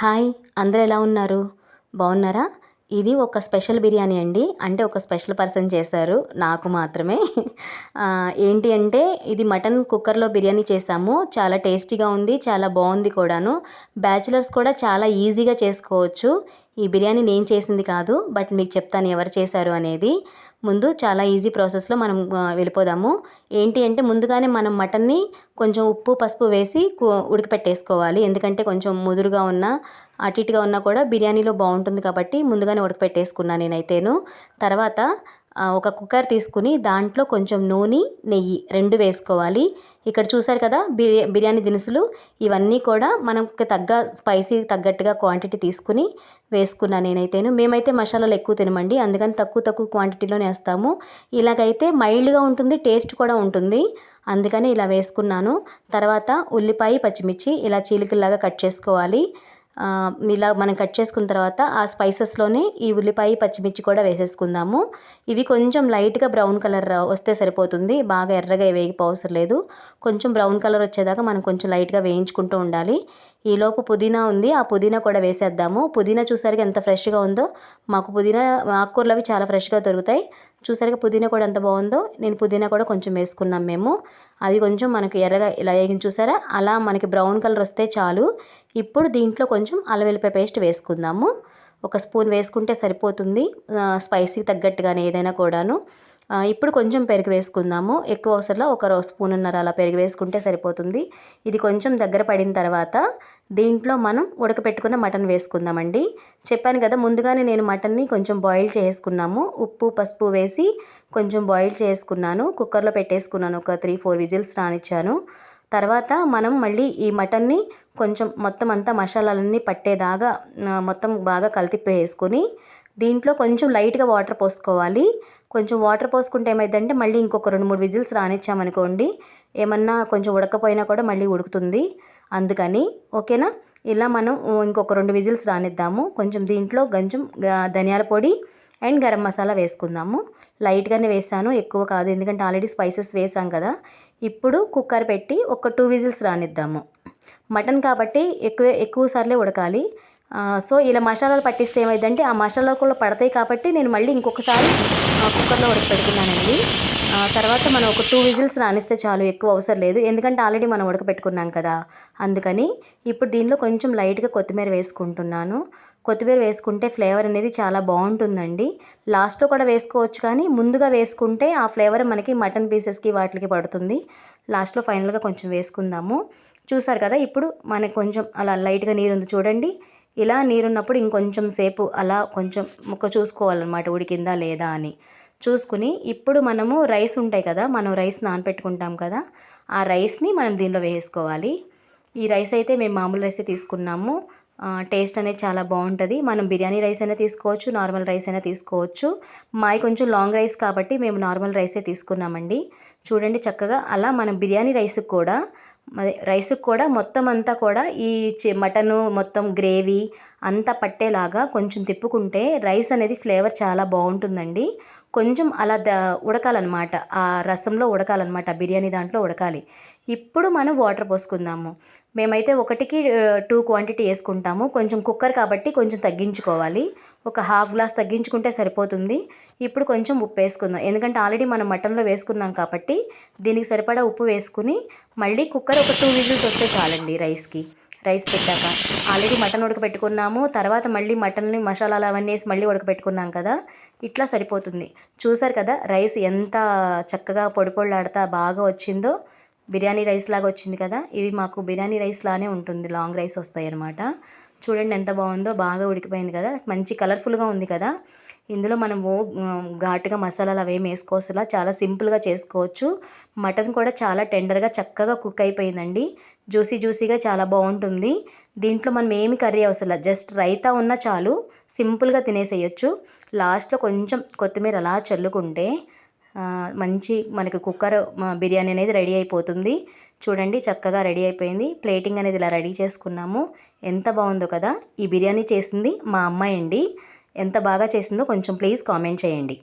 Hi అందరూ ఎలా ఉన్నారు? బాగున్నారా? ఇది ఒక స్పెషల్ బిర్యానీ అండి. అంటే ఒక స్పెషల్ పర్సన్ చేశారు నాకు మాత్రమే. ఏంటి అంటే ఇది మటన్ కుక్కర్లో బిర్యానీ చేసాము. చాలా టేస్టీగా ఉంది చాలా బాగుంది కూడాను. బ్యాచిలర్స్ కూడా చాలా ఈజీగా చేసుకోవచ్చు. ఈ బిర్యానీ నేను చేసింది కాదు బట్ మీకు చెప్తాను ఎవరు చేశారు అనేది. ముందు చాలా ఈజీ ప్రాసెస్లో మనం వెళ్ళిపోదాము. ఏంటి అంటే ముందుగానే మనం మటన్ని కొంచెం ఉప్పు పసుపు వేసి ఉడకపెట్టేసుకోవాలి. ఎందుకంటే కొంచెం ముదురుగా ఉన్న అటు ఇటుగా ఉన్నా కూడా బిర్యానీలో బాగుంటుంది కాబట్టి ముందుగానే ఉడకపెట్టేసుకున్నాను నేనైతేను. తర్వాత ఒక కుక్కర్ తీసుకుని దాంట్లో కొంచెం నూనె నెయ్యి రెండు వేసుకోవాలి. ఇక్కడ చూసారు కదా బిర్యా బిర్యానీ దినుసులు ఇవన్నీ కూడా మనకి తగ్గ స్పైసీ తగ్గట్టుగా క్వాంటిటీ తీసుకుని వేసుకున్నా నేనైతేను. మేమైతే మసాలాలు ఎక్కువ తినమండి అందుకని తక్కువ తక్కువ క్వాంటిటీలోనే వేస్తాము ఇలాగైతే మైల్డ్గా ఉంటుంది టేస్ట్ కూడా ఉంటుంది. అందుకని ఇలా వేసుకున్నాను. తర్వాత ఉల్లిపాయ పచ్చిమిర్చి ఇలా చీలికల్లాగా కట్ చేసుకోవాలి. ఇలా మనం కట్ చేసుకున్న తర్వాత ఆ స్పైసెస్లోనే ఈ ఉల్లిపాయ పచ్చిమిర్చి కూడా వేసేసుకుందాము. ఇవి కొంచెం లైట్గా బ్రౌన్ కలర్ వస్తే సరిపోతుంది. బాగా ఎర్రగా వేగిపోవసరం లేదు. కొంచెం బ్రౌన్ కలర్ వచ్చేదాకా మనం కొంచెం లైట్గా వేయించుకుంటూ ఉండాలి. ఈలోపు పుదీనా ఉంది. ఆ పుదీనా కూడా వేసేద్దాము. పుదీనా చూసారుగా ఎంత ఫ్రెష్గా ఉందో? మాకు పుదీనా ఆకుకూరలు అవి చాలా ఫ్రెష్గా దొరుకుతాయి. చూసారుగా పుదీనా కూడా ఎంత బాగుందో నేను పుదీనా కూడా కొంచెం వేసుకున్నాం మేము. అది కొంచెం మనకు ఎర్రగా ఇలా వేగించి చూసారా? అలా మనకి బ్రౌన్ కలర్ వస్తే చాలు. ఇప్పుడు దీంట్లో కొంచెం అల్లం వెల్లిపాయ పేస్ట్ వేసుకుందాము. ఒక స్పూన్ వేసుకుంటే సరిపోతుంది. స్పైసీకి తగ్గట్టుగానే ఏదైనా కూడాను. ఇప్పుడు కొంచెం పెరుగు వేసుకుందాము. ఎక్కువ అవసరంలో ఒక స్పూన్నర అలా పెరుగు వేసుకుంటే సరిపోతుంది. ఇది కొంచెం దగ్గర పడిన తర్వాత దీంట్లో మనం ఉడకపెట్టుకున్న మటన్ వేసుకుందామండి. చెప్పాను కదా ముందుగానే నేను మటన్ని కొంచెం బాయిల్ చేసుకున్నాము ఉప్పు పసుపు వేసి కొంచెం బాయిల్ చేసుకున్నాను కుక్కర్లో పెట్టేసుకున్నాను. ఒక త్రీ ఫోర్ విజిల్స్ రానిచ్చాను. తర్వాత మనం మళ్ళీ ఈ మటన్ని కొంచెం మొత్తం అంతా మసాలాలన్నీ పట్టేదాకా మొత్తం బాగా కలిపి దీంట్లో కొంచెం లైట్గా వాటర్ పోసుకోవాలి. కొంచెం వాటర్ పోసుకుంటే ఏమైందంటే మళ్ళీ ఇంకొక రెండు మూడు విజిల్స్ రానిచ్చామనుకోండి ఏమన్నా కొంచెం ఉడకపోయినా కూడా మళ్ళీ ఉడుకుతుంది. అందుకని ఓకేనా? ఇలా మనం ఇంకొక రెండు విజిల్స్ రానిద్దాము. కొంచెం దీంట్లో కొంచెం ధనియాల పొడి అండ్ గరం మసాలా వేసుకుందాము. లైట్గానే వేసాను ఎక్కువ కాదు ఎందుకంటే ఆల్రెడీ స్పైసెస్ వేసాం కదా. ఇప్పుడు కుక్కర్ పెట్టి ఒక టూ విజిల్స్ రానిద్దాము. మటన్ కాబట్టి ఎక్కువ ఎక్కువ సార్లే ఉడకాలి. సో ఇలా మసాలాలు పట్టిస్తే ఏమైందంటే ఆ మసాలాలు కూడా పడతాయి కాబట్టి నేను మళ్ళీ ఇంకొకసారి కుక్కర్లో ఉడకపెట్టుకున్నానండి తర్వాత మనం ఒక టూ విజిల్స్ రానిస్తే చాలు ఎక్కువ అవసరం లేదు. ఎందుకంటే ఆల్రెడీ మనం ఉడకపెట్టుకున్నాం కదా. అందుకని ఇప్పుడు దీనిలో కొంచెం లైట్గా కొత్తిమీర వేసుకుంటున్నాను. కొత్తిమీర వేసుకుంటే ఫ్లేవర్ అనేది చాలా బాగుంటుందండి. లాస్ట్లో కూడా వేసుకోవచ్చు కానీ ముందుగా వేసుకుంటే ఆ ఫ్లేవర్ మనకి మటన్ పీసెస్కి వాటికి పడుతుంది. లాస్ట్లో ఫైనల్గా కొంచెం వేసుకుందాము. చూసారు కదా ఇప్పుడు మనకు కొంచెం అలా లైట్గా నీరు ఉంది చూడండి. ఇలా నీరున్నప్పుడు ఇంకొంచెం సేపు అలా కొంచెం ముక్క చూసుకోవాలన్నమాట ఉడికిందా లేదా అని. చూసుకుని ఇప్పుడు మనము రైస్ ఉంటాయి కదా మనం రైస్ నానపెట్టుకుంటాం కదా ఆ రైస్ని మనం దీనిలో వేసుకోవాలి ఈ రైస్ అయితే మేము మామూలు రైసే తీసుకున్నాము. టేస్ట్ అనేది చాలా బాగుంటుంది. మనం బిర్యానీ రైస్ అయినా తీసుకోవచ్చు నార్మల్ రైస్ అయినా తీసుకోవచ్చు. మావి కొంచెం లాంగ్ రైస్ కాబట్టి మేము నార్మల్ రైసే తీసుకున్నామండి. చూడండి చక్కగా అలా మనం బిర్యానీ రైస్కి కూడా అదే రైస్ కూడా మొత్తం అంతా కూడా ఈ మటను మొత్తం గ్రేవీ అంతా పట్టేలాగా కొంచెం తిప్పుకుంటే రైస్ అనేది ఫ్లేవర్ చాలా బాగుంటుందండి. కొంచెం అలా ద ఉడకాలన్నమాట. ఆ రసంలో ఉడకాలన్నమాట. బిర్యానీ దాంట్లో ఉడకాలి. ఇప్పుడు మనం వాటర్ పోసుకుందాము. మేమైతే ఒకటికి టూ క్వాంటిటీ వేసుకుంటాము. కొంచెం కుక్కర్ కాబట్టి కొంచెం తగ్గించుకోవాలి. ఒక హాఫ్ గ్లాస్ తగ్గించుకుంటే సరిపోతుంది. ఇప్పుడు కొంచెం ఉప్పు వేసుకుందాం. ఎందుకంటే ఆల్రెడీ మనం మటన్లో వేసుకున్నాం కాబట్టి దీనికి సరిపడా ఉప్పు వేసుకుని మళ్ళీ కుక్కర్ ఒక టూ విజిల్స్ వస్తే చాలండి రైస్కి. రైస్ పెట్టాక ఆల్రెడీ మటన్ ఉడకపెట్టుకున్నాము తర్వాత మళ్ళీ మటన్ని మసాలాలు అవన్నీ వేసి మళ్ళీ ఉడకపెట్టుకున్నాం కదా. ఇట్లా సరిపోతుంది. చూసారు కదా రైస్ ఎంత చక్కగా పొడిపొళ్ళాడుతా బాగా వచ్చిందో? బిర్యానీ రైస్ లాగా వచ్చింది కదా ఇవి మాకు బిర్యానీ రైస్ లానే ఉంటుంది. లాంగ్ రైస్ వస్తాయి అనమాట చూడండి ఎంత బాగుందో బాగా ఉడికిపోయింది కదా. మంచి కలర్ఫుల్గా ఉంది కదా. ఇందులో మనము ఘాటుగా మసాలాలు అవేమి వేసుకోవసలా చాలా సింపుల్గా చేసుకోవచ్చు. మటన్ కూడా చాలా టెండర్గా చక్కగా కుక్ అయిపోయిందండి. జ్యూసీ జ్యూసీగా చాలా బాగుంటుంది. దీంట్లో మనం ఏమి కర్రీ అవసరం జస్ట్ రైతా ఉన్నా చాలు సింపుల్గా తినేసేయచ్చు. లాస్ట్లో కొంచెం కొత్తిమీర అలా చల్లుకుంటే మంచి మనకి కుక్కర్ బిర్యానీ అనేది రెడీ అయిపోతుంది. చూడండి చక్కగా రెడీ అయిపోయింది. ప్లేటింగ్ అనేది ఇలా రెడీ చేసుకున్నాము. ఎంత బాగుందో కదా! ఈ బిర్యానీ చేసింది మా అమ్మాయి అండి ఎంత బాగా చేసిందో కొంచెం ప్లీజ్ కామెంట్ చేయండి.